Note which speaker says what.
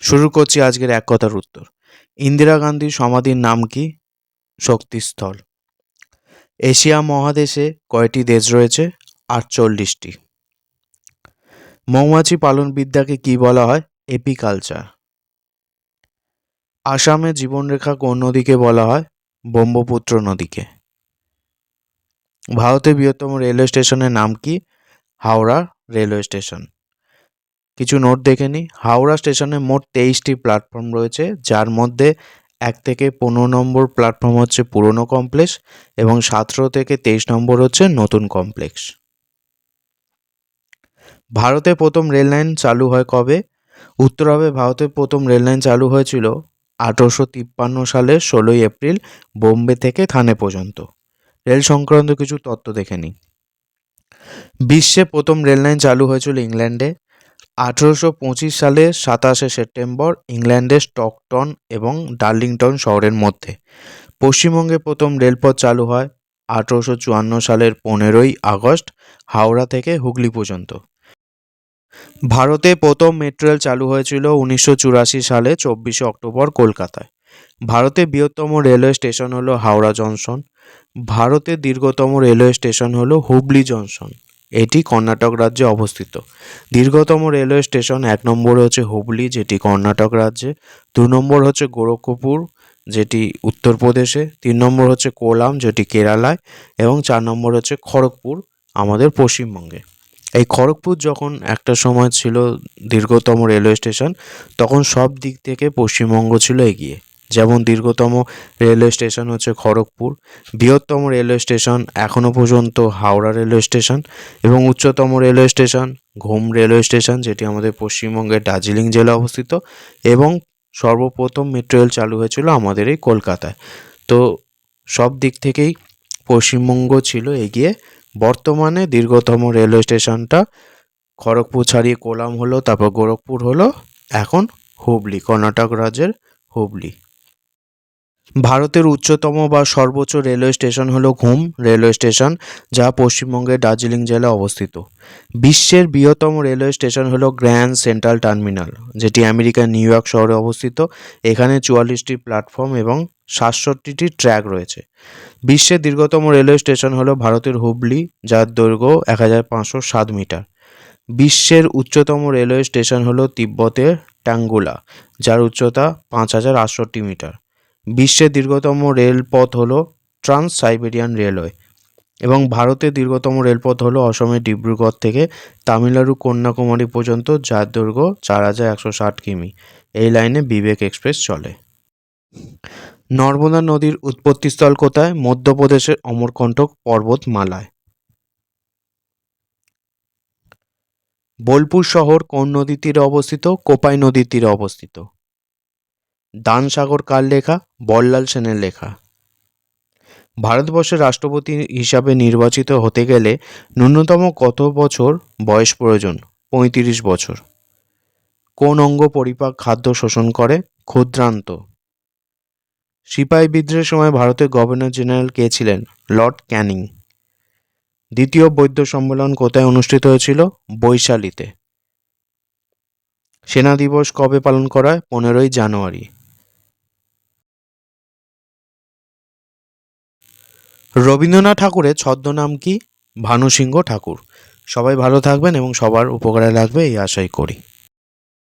Speaker 1: শুরু করছি আজকের এক কথার উত্তর। ইন্দিরা গান্ধীর সমাধির নাম কি? শক্তিস্থল। এশিয়া মহাদেশে কয়টি দেশ রয়েছে? আটচল্লিশটি। মৌমাছি পালন বিদ্যাকে কি বলা হয়? এপিকালচার। আসামে জীবনরেখা কোন নদীকে বলা হয়? ব্রহ্মপুত্র নদীকে। ভারতের বৃহত্তম রেলওয়ে স্টেশনের নাম কি? Howrah railway station. কিছু নোট দেখে নিই হাওড়া স্টেশনে মোট তেইশটি প্ল্যাটফর্ম রয়েছে, যার মধ্যে এক থেকে পনেরো নম্বর প্ল্যাটফর্ম হচ্ছে পুরনো কমপ্লেক্স এবং সতেরো থেকে তেইশ নম্বর হচ্ছে নতুন কমপ্লেক্স। ভারতে প্রথম রেল লাইন চালু হয় কবে? উত্তর হবে ভারতের প্রথম রেল লাইন চালু হয়েছিল আঠারোশো তিপ্পান্ন সালের ষোলোই এপ্রিল বোম্বে থেকে থানে পর্যন্ত। রেল সংক্রান্ত কিছু তথ্য দেখে নিই বিশ্বে প্রথম রেল লাইন চালু হয়েছিল ইংল্যান্ডে। আঠেরোশো পঁচিশ সালে সাতাশে সেপ্টেম্বর ইংল্যান্ডের স্টকটন এবং ডার্লিংটন শহরের মধ্যে। পশ্চিমবঙ্গে প্রথম রেলপথ চালু হয় আঠেরোশো চুয়ান্ন সালের পনেরোই আগস্ট হাওড়া থেকে হুগলি পর্যন্ত। ভারতে প্রথম মেট্রো রেল চালু হয়েছিল উনিশশো চুরাশি সালে চব্বিশে অক্টোবর কলকাতায়। ভারতের বৃহত্তম রেলওয়ে স্টেশন হলো হাওড়া জংশন। ভারতের দীর্ঘতম রেলওয়ে স্টেশন হলো হুগলি জংশন। এটি কর্ণাটক রাজ্যে অবস্থিত। দীর্ঘতম রেলওয়ে স্টেশন এক নম্বরে হচ্ছে হুগলি যেটি কর্ণাটক রাজ্যে। দু নম্বর হচ্ছে গোরখপুর যেটি উত্তরপ্রদেশে। তিন নম্বর হচ্ছে কোলাম, যেটি কেরালায়। এবং চার নম্বর হচ্ছে খড়গপুর, আমাদের পশ্চিমবঙ্গে। এই খড়গপুর যখন একটা সময় ছিল দীর্ঘতম রেলওয়ে স্টেশন, তখন সব দিক থেকে পশ্চিমবঙ্গ ছিল এগিয়ে। যেমন দীর্ঘতম রেলওয়ে স্টেশন হচ্ছে খড়গপুর, বৃহত্তম রেলওয়ে স্টেশন এখনও পর্যন্ত হাওড়া রেলওয়ে স্টেশন এবং উচ্চতম railway station Ghum railway station যেটি আমাদের পশ্চিমবঙ্গের দার্জিলিং জেলায় অবস্থিত এবং সর্বপ্রথম মেট্রো রেল চালু হয়েছিল আমাদের এই কলকাতায়। তো সব দিক থেকেই পশ্চিমবঙ্গ ছিল এগিয়ে। বর্তমানে দীর্ঘতম রেলওয়ে স্টেশনটা খড়গপুর ছাড়িয়ে কোলাম হলো, তারপর গোরখপুর হলো, এখন হুবলি, কর্ণাটক রাজ্যের হুগলি ভারতের উচ্চতম বা সর্বোচ্চ রেলওয়ে স্টেশন হলো ঘুম রেলওয়ে স্টেশন, যা পশ্চিমবঙ্গের দার্জিলিং জেলায় অবস্থিত। বিশ্বের বৃহত্তম রেলওয়ে স্টেশন হলো গ্র্যান্ড সেন্ট্রাল টার্মিনাল, যেটি আমেরিকার নিউ ইয়র্ক শহরে অবস্থিত। এখানে চুয়াল্লিশটি প্ল্যাটফর্ম এবং সাতষট্টিটি ট্র্যাক রয়েছে। বিশ্বের দীর্ঘতম রেলওয়ে স্টেশন হলো ভারতের হুবলি, যার দৈর্ঘ্য এক হাজার পাঁচশো সাত মিটার। বিশ্বের উচ্চতম রেলওয়ে স্টেশন হলো তিব্বতের ট্যাঙ্গুলা যার উচ্চতা পাঁচ হাজার আটষট্টি মিটার। বিশ্বের দীর্ঘতম রেলপথ হলো ট্রান্স সাইবেরিয়ান রেলওয়ে এবং ভারতের দীর্ঘতম রেলপথ হলো অসমের ডিব্রুগড় থেকে তামিলনাড়ু কন্যাকুমারী পর্যন্ত, যার দৈর্ঘ্য চার হাজার একশো ষাট কিমি। এই লাইনে বিবেক এক্সপ্রেস চলে। নর্মদা নদীর উৎপত্তিস্থল কোথায়? মধ্যপ্রদেশের অমরকণ্টক পর্বতমালায়। বোলপুর শহর কোন নদীর তীরে অবস্থিত? কোপাই নদীর তীরে অবস্থিত। দান সাগর কার লেখা? বল্লাল সেনের লেখা। ভারতবর্ষের রাষ্ট্রপতি হিসাবে নির্বাচিত হতে গেলে ন্যূনতম কত বছর বয়স প্রয়োজন? পঁয়ত্রিশ বছর। কোন অঙ্গ পরিপাক খাদ্য শোষণ করে? ক্ষুদ্রান্ত। সিপাহী বিদ্রোহের সময় ভারতের গভর্নর জেনারেল কে ছিলেন? Lord Canning. দ্বিতীয় বৌদ্ধ সম্মেলন কোথায় অনুষ্ঠিত হয়েছিল? বৈশালীতে। সেনা দিবস কবে পালন করা হয়? পনেরোই জানুয়ারি। রবীন্দ্রনাথ ঠাকুরের ছদ্মনাম কি? ভানুসিংহ ঠাকুর। সবাই ভালো থাকবেন এবং সবার উপকারে লাগবে, এই আশাই করি।